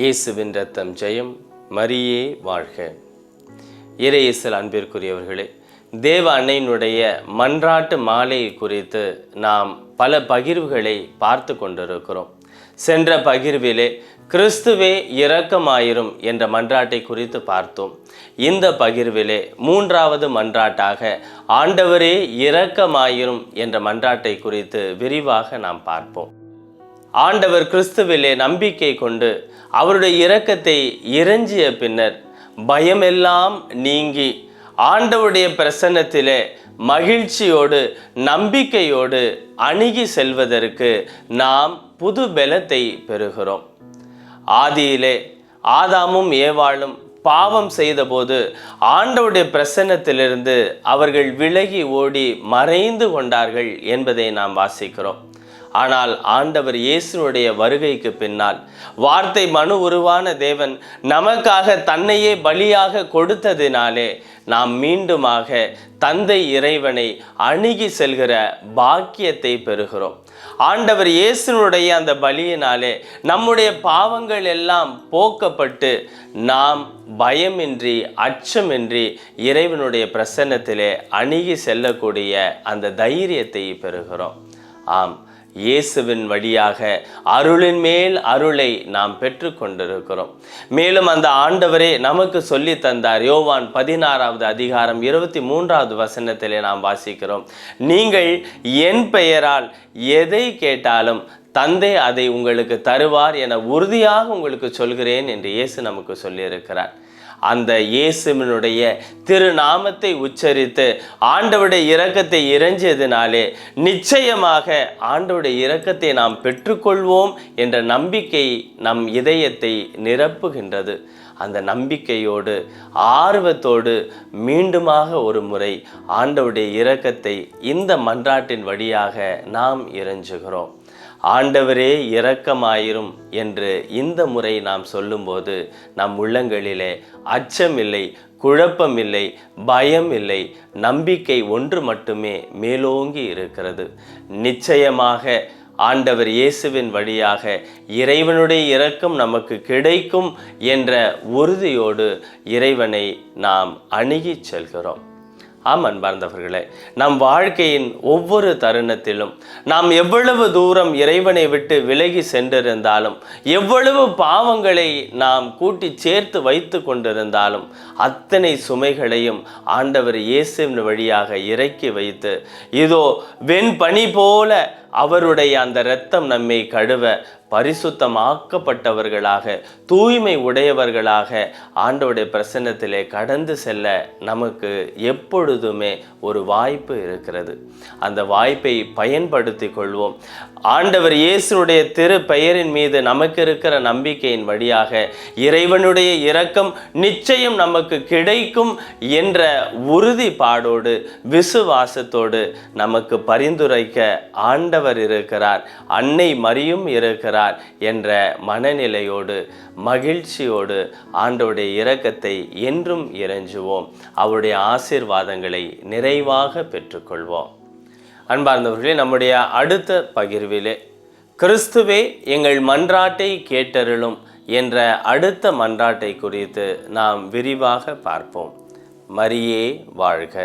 இயேசுவின் ரத்தம் ஜெயம். மரியே வாழ்க. இறையேசல் அன்பிற்குரியவர்களே தேவ அன்னையினுடைய மன்றாட்டு மாலை குறித்து நாம் பல பகிர்வுகளை பார்த்து கொண்டிருக்கிறோம். சென்ற பகிர்விலே கிறிஸ்துவே இரக்கமாயிரும் என்ற மன்றாட்டை குறித்து பார்த்தோம். இந்த பகிர்விலே மூன்றாவது மன்றாட்டாக ஆண்டவரே இரக்கமாயிரும் என்ற மன்றாட்டை குறித்து விரிவாக நாம் பார்ப்போம். ஆண்டவர் கிறிஸ்துவிலே நம்பிக்கை கொண்டு அவருடைய இரக்கத்தை இறைஞ்சிய பின்னர் பயமெல்லாம் நீங்கி ஆண்டவருடைய பிரசன்னத்திலே மகிழ்ச்சியோடு நம்பிக்கையோடு அணுகி செல்வதற்கு நாம் புது பலத்தை பெறுகிறோம். ஆதியிலே ஆதாமும் ஏவாளும் பாவம் செய்தபோது ஆண்டவுடைய பிரசன்னத்திலிருந்து அவர்கள் விலகி ஓடி மறைந்து கொண்டார்கள் என்பதை நாம் வாசிக்கிறோம். ஆனால் ஆண்டவர் இயேசுனுடைய வருகைக்கு பின்னால் வார்த்தை மனு உருவான தேவன் நமக்காக தன்னையே பலியாக கொடுத்ததினாலே நாம் மீண்டுமாக தந்தை இறைவனை அணுகி செல்கிற பாக்கியத்தை பெறுகிறோம். ஆண்டவர் இயேசுனுடைய அந்த பலியினாலே நம்முடைய பாவங்கள் எல்லாம் போக்கப்பட்டு நாம் பயமின்றி அச்சமின்றி இறைவனுடைய பிரசன்னத்திலே அணுகி செல்லக்கூடிய அந்த தைரியத்தை பெறுகிறோம். ஆம். இயேசுவின் வழியாக அருளின் மேல் அருளை நாம் பெற்று கொண்டிருக்கிறோம் மேலும் அந்த ஆண்டவரே நமக்கு சொல்லி தந்தார். யோவான் பதினாறாவது அதிகாரம் இருபத்தி மூன்றாவது வசனத்திலே நாம் வாசிக்கிறோம். நீங்கள் என் பெயரால் எதை கேட்டாலும் தந்தை அதை உங்களுக்கு தருவார் என உறுதியாக உங்களுக்கு சொல்கிறேன் என்று இயேசு நமக்கு சொல்லியிருக்கிறார். அந்த இயேசுவினுடைய திருநாமத்தை உச்சரித்து ஆண்டவருடைய இரக்கத்தை இறைஞ்சதினாலே நிச்சயமாக ஆண்டவருடைய இரக்கத்தை நாம் பெற்றுக்கொள்வோம் என்ற நம்பிக்கை நம் இதயத்தை நிரப்புகின்றது. அந்த நம்பிக்கையோடு ஆர்வத்தோடு மீண்டுமாக ஒரு முறை ஆண்டவுடைய இரக்கத்தை இந்த மன்றாட்டின் வழியாக நாம் இறைஞ்சுகிறோம். ஆண்டவரே இரக்கமாயிரும் என்று இந்த முறை நாம் சொல்லும்போது நம் உள்ளங்களிலே அச்சமில்லை குழப்பமில்லை பயம் இல்லை நம்பிக்கை ஒன்று மட்டுமே மேலோங்கி இருக்கிறது. நிச்சயமாக ஆண்டவர் இயேசுவின் வழியாக இறைவனுடைய இரக்கம் நமக்கு கிடைக்கும் என்ற உறுதியோடு இறைவனை நாம் அணுகிச் செல்கிறோம். ஆம் அன்பார்ந்தவர்களே. நம் வாழ்க்கையின் ஒவ்வொரு தருணத்திலும் நாம் எவ்வளவு தூரம் இறைவனை விட்டு விலகி சென்றிருந்தாலும் எவ்வளவு பாவங்களை நாம் கூட்டி சேர்த்து வைத்து கொண்டிருந்தாலும் அத்தனை சுமைகளையும் ஆண்டவர் இயேசுவின் வழியாக இறக்கி வைத்து இதோ வெண்பனி போல அவருடைய அந்த இரத்தம் நம்மை கழுவ பரிசுத்தமாக்கப்பட்டவர்களாக தூய்மை உடையவர்களாக ஆண்டோடைய பிரசன்னத்திலே கடந்து செல்ல நமக்கு எப்பொழுதுமே ஒரு வாய்ப்பு இருக்கிறது. அந்த வாய்ப்பை பயன்படுத்தி கொள்வோம். ஆண்டவர் இயேசுனுடைய திரு பெயரின் மீது நமக்கு இருக்கிற நம்பிக்கையின் வழியாக இறைவனுடைய இரக்கம் நிச்சயம் நமக்கு கிடைக்கும் என்ற உறுதிப்பாடோடு விசுவாசத்தோடு நமக்கு பரிந்துரைக்க ஆண்டவர் இருக்கிறார். அன்னை மரியும் இருக்கிறார் என்ற மனநிலையோடு மகிழ்ச்சியோடு ஆண்டோடைய இரக்கத்தை என்றும் இறைஞ்சுவோம். அவருடைய ஆசீர்வாதங்களை நிறைவாக பெற்றுக்கொள்வோம். அன்பார்ந்தவர்களே நம்முடைய அடுத்த பகிர்விலே கிறிஸ்துவே எங்கள் மன்றாட்டை கேட்டருளும் என்ற அடுத்த மன்றாட்டை குறித்து நாம் விரிவாக பார்ப்போம். மரியே வாழ்க.